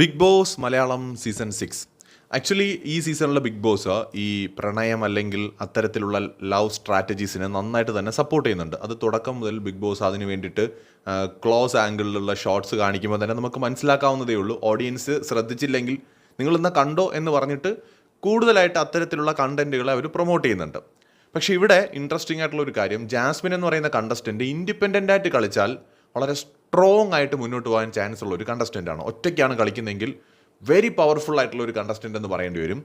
Bigg Boss Malayalam season six actually ഈ സീസണിലെ big boss ഈ പ്രണയം അല്ലെങ്കിൽ അത്തരത്തിലുള്ള ലവ് സ്ട്രാറ്റജീസിനെ നന്നായിട്ട് തന്നെ സപ്പോർട്ട് ചെയ്യുന്നുണ്ട്. അത് തുടക്കം മുതൽ ബിഗ് ബോസ് അതിന് വേണ്ടിയിട്ട് ക്ലോസ് ആംഗിളിലുള്ള ഷോർട്സ് കാണിക്കുമ്പോൾ തന്നെ നമുക്ക് മനസ്സിലാക്കാവുന്നതേ ഉള്ളൂ. ഓഡിയൻസ് ശ്രദ്ധിച്ചില്ലെങ്കിൽ നിങ്ങൾ ഇന്ന് കണ്ടോ എന്ന് പറഞ്ഞിട്ട് കൂടുതലായിട്ട് അത്തരത്തിലുള്ള കണ്ടന്റുകളെ അവർ പ്രൊമോട്ട് ചെയ്യുന്നുണ്ട്. പക്ഷേ ഇവിടെ ഇൻട്രസ്റ്റിംഗ് ആയിട്ടുള്ള ഒരു കാര്യം. ജാസ്മിൻ എന്ന് പറയുന്ന കണ്ടസ്റ്റന്റ് ഇൻഡിപെൻഡന്റ് ആയിട്ട് കളിച്ചാൽ വളരെ സ്ട്രോങ് ആയിട്ട് മുന്നോട്ട് പോകാൻ ചാൻസ് ഉള്ള ഒരു കണ്ടസ്റ്റന്റ് ആണ്. ഒറ്റയ്ക്കാണ് കളിക്കുന്നതെങ്കിൽ വെരി പവർഫുൾ ആയിട്ടുള്ള ഒരു കണ്ടസ്റ്റന്റ് എന്ന് പറയേണ്ടി വരും.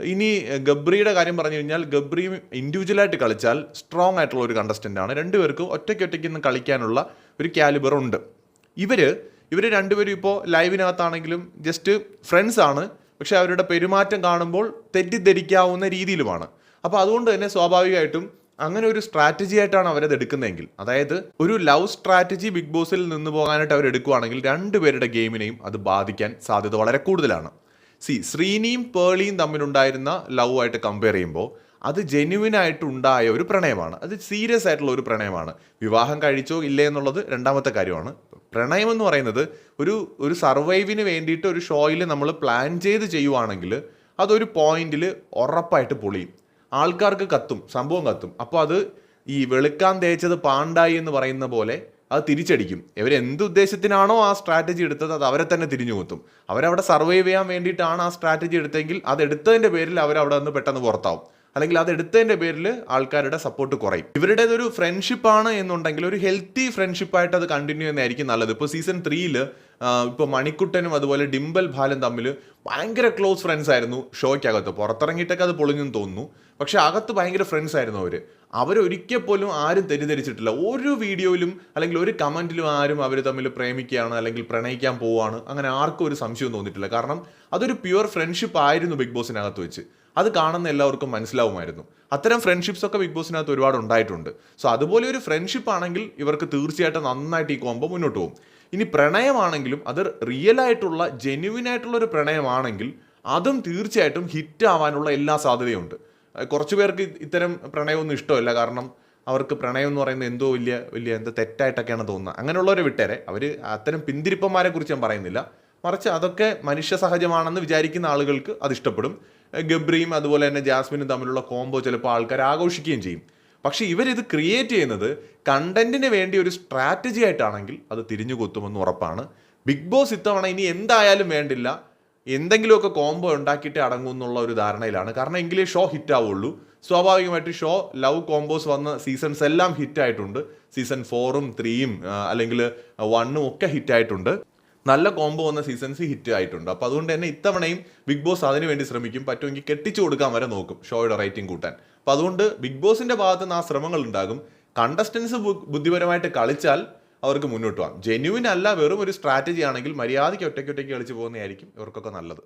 ഇനി ഗബ്രിയുടെ കാര്യം പറഞ്ഞു കഴിഞ്ഞാൽ ഗബ്രിയും ഇൻഡിവിജ്വലായിട്ട് കളിച്ചാൽ സ്ട്രോങ് ആയിട്ടുള്ള ഒരു കണ്ടസ്റ്റന്റ് ആണ്. രണ്ടുപേർക്കും ഒറ്റയ്ക്ക് ഒറ്റയ്ക്ക് നിന്ന് കളിക്കാനുള്ള ഒരു കാലിബർ ഉണ്ട്. ഇവർ ഇവർ രണ്ടുപേരും ഇപ്പോൾ ലൈവിനകത്താണെങ്കിലും ജസ്റ്റ് ഫ്രണ്ട്സ് ആണ്. പക്ഷെ അവരുടെ പെരുമാറ്റം കാണുമ്പോൾ തെറ്റിദ്ധരിക്കാവുന്ന രീതിയിലുമാണ്. അപ്പോൾ അതുകൊണ്ട് തന്നെ സ്വാഭാവികമായിട്ടും അങ്ങനെ ഒരു സ്ട്രാറ്റജി ആയിട്ടാണ് അവരത് എടുക്കുന്നതെങ്കിൽ. അതായത് ഒരു ലവ് സ്ട്രാറ്റജി ബിഗ് ബോസിൽ നിന്ന് പോകാനായിട്ട് അവർ എടുക്കുകയാണെങ്കിൽ രണ്ടുപേരുടെ ഗെയിമിനെയും അത് ബാധിക്കാൻ സാധ്യത വളരെ കൂടുതലാണ്. സി ശ്രീനിയും പേളിയും തമ്മിലുണ്ടായിരുന്ന ലവ് ആയിട്ട് കമ്പയർ ചെയ്യുമ്പോൾ അത് ജെന്യുവിൻ ആയിട്ട് ഉണ്ടായ ഒരു പ്രണയമാണ്. അത് സീരിയസ് ആയിട്ടുള്ള ഒരു പ്രണയമാണ്. വിവാഹം കഴിച്ചോ ഇല്ലേ എന്നുള്ളത് രണ്ടാമത്തെ കാര്യമാണ്. പ്രണയം എന്ന് പറയുന്നത് ഒരു ഒരു സർവൈവിന് വേണ്ടിയിട്ട് ഒരു ഷോയിൽ നമ്മൾ പ്ലാൻ ചെയ്ത് ചെയ്യുവാണെങ്കിൽ അതൊരു പോയിന്റിൽ ഉറപ്പായിട്ട് പൊളിയും. ആൾക്കാർക്ക് കത്തും സംഭവം കത്തും. അപ്പോൾ അത് ഈ വെളുക്കാൻ തേച്ചത് പാണ്ടായി എന്ന് പറയുന്ന പോലെ അത് തിരിച്ചടിക്കും. ഇവർ എന്ത് ഉദ്ദേശത്തിനാണോ ആ സ്ട്രാറ്റജി എടുത്തത് അത് അവരെ തന്നെ തിരിഞ്ഞു കുത്തും. അവരവിടെ സർവൈവ് ചെയ്യാൻ വേണ്ടിയിട്ടാണ് ആ സ്ട്രാറ്റജി എടുത്തെങ്കിൽ അത് എടുത്തതിന്റെ പേരിൽ അവരവിടെ നിന്ന് പെട്ടെന്ന് പുറത്താവും. അല്ലെങ്കിൽ അത് എടുത്തതിന്റെ പേരിൽ ആൾക്കാരുടെ സപ്പോർട്ട് കുറയും. ഇവരുടേതൊരു ഫ്രണ്ട്ഷിപ്പ് ആണ് എന്നുണ്ടെങ്കിൽ ഒരു ഹെൽത്തി ഫ്രണ്ട്ഷിപ്പായിട്ട് അത് കണ്ടിന്യൂ ചെയ്യുന്നതായിരിക്കും നല്ലത്. ഇപ്പോൾ സീസൺ ത്രീയിൽ ഇപ്പോൾ മണിക്കുട്ടനും അതുപോലെ ഡിംബൽ ഭാലും തമ്മിൽ ഭയങ്കര ക്ലോസ് ഫ്രണ്ട്സ് ആയിരുന്നു ഷോയ്ക്കകത്ത്. പുറത്തിറങ്ങിയിട്ടൊക്കെ അത് പൊളിഞ്ഞെന്ന് തോന്നുന്നു. പക്ഷെ അകത്ത് ഭയങ്കര ഫ്രണ്ട്സ് ആയിരുന്നു അവർ അവരൊരിക്കൽ പോലും ആരും തെറ്റിദ്ധരിച്ചിട്ടില്ല. ഒരു വീഡിയോയിലും അല്ലെങ്കിൽ ഒരു കമന്റിലും ആരും അവർ തമ്മിൽ പ്രേമിക്കുകയാണ് അല്ലെങ്കിൽ പ്രണയിക്കാൻ പോവുകയാണ്. അങ്ങനെ ആർക്കും ഒരു സംശയം തോന്നിയിട്ടില്ല. കാരണം അതൊരു പ്യുവർ ഫ്രണ്ട്ഷിപ്പ് ആയിരുന്നു ബിഗ് ബോസിനകത്ത് വെച്ച്. അത് കാണുന്ന എല്ലാവർക്കും മനസ്സിലാവുമായിരുന്നു. അത്തരം ഫ്രണ്ട്ഷിപ്സ് ഒക്കെ ബിഗ് ബോസിനകത്ത് ഒരുപാട് ഉണ്ടായിട്ടുണ്ട്. സോ അതുപോലെ ഒരു ഫ്രണ്ട്ഷിപ്പ് ആണെങ്കിൽ ഇവർക്ക് തീർച്ചയായിട്ടും നന്നായിട്ട് ഈ കോമ്പോ മുന്നോട്ട് പോകും. ഇനി പ്രണയമാണെങ്കിലും അത് റിയൽ ആയിട്ടുള്ള ജെന്യുവിൻ ആയിട്ടുള്ള ഒരു പ്രണയമാണെങ്കിൽ അതും തീർച്ചയായിട്ടും ഹിറ്റ് ആവാനുള്ള എല്ലാ സാധ്യതയുണ്ട്. അഹ് കുറച്ച് പേർക്ക് ഇത് ഇത്തരം പ്രണയമൊന്നും ഇഷ്ടമല്ല. കാരണം അവർക്ക് പ്രണയം എന്ന് പറയുന്നത് എന്തോ വലിയ വലിയ എന്തോ തെറ്റായിട്ടൊക്കെയാണ് തോന്നുന്നത്. അങ്ങനെയുള്ളവരെ വിട്ടേരെ. അവർ അത്തരം പിന്തിരിപ്പന്മാരെ കുറിച്ച് ഞാൻ പറയുന്നില്ല. മറിച്ച് അതൊക്കെ മനുഷ്യ സഹജമാണെന്ന് വിചാരിക്കുന്ന ആളുകൾക്ക് അത് ഇഷ്ടപ്പെടും. ഗബ്രിയും അതുപോലെ തന്നെ ജാസ്മിനും തമ്മിലുള്ള കോംബോ ചിലപ്പോൾ ആൾക്കാർ ആഘോഷിക്കുകയും ചെയ്യും. പക്ഷേ ഇവരിത് ക്രിയേറ്റ് ചെയ്യുന്നത് കണ്ടന്റിന് വേണ്ടി ഒരു സ്ട്രാറ്റജി ആയിട്ടാണെങ്കിൽ അത് തിരിഞ്ഞു കൊത്തുമെന്ന് ഉറപ്പാണ്. ബിഗ് ബോസ് ഇത്തവണ ഇനി എന്തായാലും വേണ്ടില്ല. എന്തെങ്കിലുമൊക്കെ കോംബോ ഉണ്ടാക്കിയിട്ട് അടങ്ങും എന്നുള്ള ഒരു ധാരണയിലാണ്. കാരണം എങ്കിലേ ഷോ ഹിറ്റ് ആവുള്ളൂ. സ്വാഭാവികമായിട്ട് ഷോ ലവ് കോംബോസ് വന്ന സീസൺസ് എല്ലാം ഹിറ്റ് ആയിട്ടുണ്ട്. സീസൺ ഫോറും ത്രീയും അല്ലെങ്കിൽ വണ്ണും ഒക്കെ ഹിറ്റ് ആയിട്ടുണ്ട്. നല്ല കോംബോ വന്ന സീസൺസ് ഹിറ്റ് ആയിട്ടുണ്ട്. അപ്പോൾ അതുകൊണ്ട് തന്നെ ഇത്തവണയും ബിഗ് ബോസ് അതിന് വേണ്ടി ശ്രമിക്കും. പറ്റുമെങ്കിൽ കെട്ടിച്ചു കൊടുക്കാൻ വരെ നോക്കും ഷോയുടെ റേറ്റിംഗ് കൂട്ടാൻ. അപ്പോൾ അതുകൊണ്ട് ബിഗ് ബോസിന്റെ ഭാഗത്ത് നിന്ന് ആ ശ്രമങ്ങൾ ഉണ്ടാകും. കണ്ടസ്റ്റൻസ് ബുദ്ധിപരമായിട്ട് കളിച്ചാൽ അവർക്ക് മുന്നോട്ട് പോകാം. ജെന്യുവിൻ അല്ല വെറും ഒരു സ്ട്രാറ്റജി ആണെങ്കിൽ മര്യാദയ്ക്ക് ഒറ്റയ്ക്ക് ഒറ്റയ്ക്ക് കളിച്ച് പോകുന്നതായിരിക്കും ഇവർക്കൊക്കെ നല്ലത്.